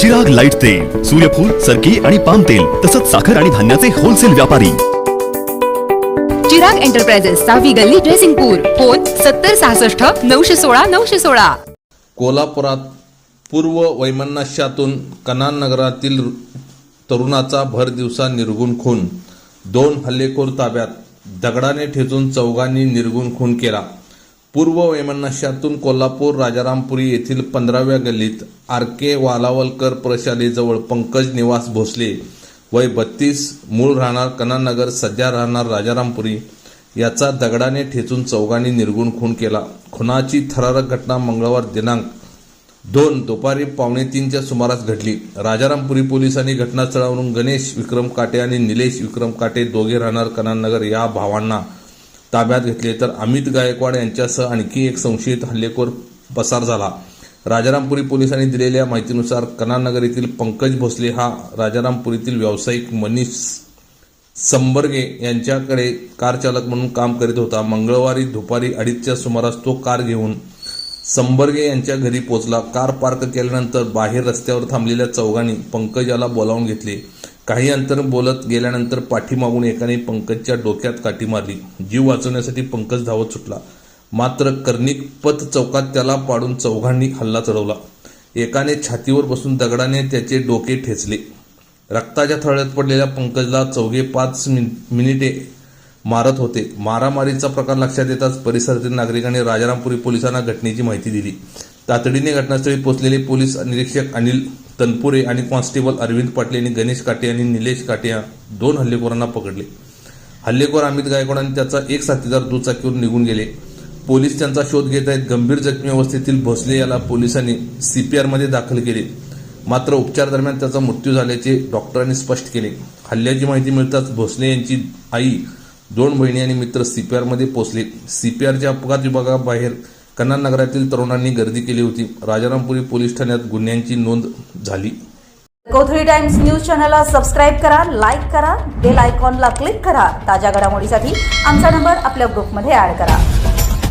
जग लाइट तेल सूर्यफूल सरकी आणि पाम तेल तसंच साखर आणि धान्याचे होलसेल व्यापारी. चिराग एंटरप्राइजेस सहावी गल्ली ड्रेसिंगपूर फोन सत्तर सहासष्ट नऊशे सोळा नऊशे सोळा. कोल्हापुरात पूर्व वैमनस्यातून कनान नगरातील तरुणाचा भर दिवसा निर्गुण खून. दोन हल्लेखोर ताब्यात दगडाने ठेचून चौघांनी निर्गुण खून केला. पूर्व वैमनस्यातून कोल्हापूर राजारामपुरी येथील पंधराव्या गल्लीत आर के वालावलकर प्रशालेजवळ पंकज निवास भोसले वय बत्तीस मूळ राहणार कनानगर सध्या राहणार राजारामपुरी याचा दगडाने ठेचून चौघांनी निर्गुण खून केला. खुनाची थरारक घटना मंगळवार दिनांक दोन दुपारी पावणे तीनच्या सुमारास घडली. राजारामपुरी पोलिसांनी घटनास्थळावरून गणेश विक्रम काटे आणि निलेश विक्रम काटे दोघे राहणार कनानगर या भावांना ताब्यात घेतले तर अमित गायकवाड यांच्यासह आणखी एक संशयित हल्लेखोर पसार झाला. राजारामपुरी पोलिसांनी दिलेल्या माहितीनुसार कनानगर येथील पंकज भोसले हा राजारामपुरीतील व्यावसायिक मनीष संबर्गे यांच्याकडे कार चालक म्हणून काम करीत होता. मंगळवारी दुपारी अडीचच्या सुमारास तो कार घेऊन संबर्गे यांच्या घरी पोचला कार पार्क केल्यानंतर बाहेर रस्त्यावर थांबलेल्या चौघांनी पंकजाला बोलावून घेतले. काही अंतर बोलत गेल्यानंतर पाठीमागून एकाने पंकजच्या डोक्यात काठी मारली. जीव वाचवण्यासाठी पंकज धावत सुटला. मात्र कर्णिक पथ चौकात त्याला पाडून चौघांनी हल्ला चढवला. एकाने छातीवर बसून दगडाने त्याचे डोके ठेचले. रक्ताच्या थळ्यात पडलेल्या पंकजला चौघे पाच मिन- मिनिटे मारत होते. मारामारीचा प्रकार लक्षात येताच परिसरातील नागरिकांनी राजारामपुरी पोलिसांना घटनेची माहिती दिली. तातडीने घटनास्थळी पोहोचलेले पोलीस निरीक्षक अनिल तनपुरे आणि कॉन्स्टेबल अरविंद पाटील यांनी गणेश काटे आणि निलेश काटिया दोन हल्लेखोरांना पकडले. हल्लेखोर अमित गायकवाड आणि त्याचा एक साथीदार दुचाकीवर निघून गेले. पोलीस त्यांचा शोध घेत आहेत. गंभीर जखमी अवस्थेतील भोसले याला पोलिसांनी सीपीआरमध्ये दाखल केले. मात्र उपचार दरम्यान त्याचा मृत्यू झाल्याचे डॉक्टरांनी स्पष्ट केले. हल्ल्याची माहिती मिळताच भोसले यांची आई दोन बहिणी आणि मित्र सीपीआरमध्ये पोहोचले. सीपीआरच्या अपघात विभागाबाहेर कन्नाड नगरातील तरुणांनी गर्दी केली होती. राजारामपुरी पोलीस ठाण्यात गुन्ह्यांची नोंद झाली. कोथळी टाइम्स न्यूज चॅनलला सबस्क्राईब करा लाईक करा बेल आयकॉनला क्लिक करा. ताज्या घडामोडीसाठी आमचा नंबर आपल्या ग्रुपमध्ये ऍड करा.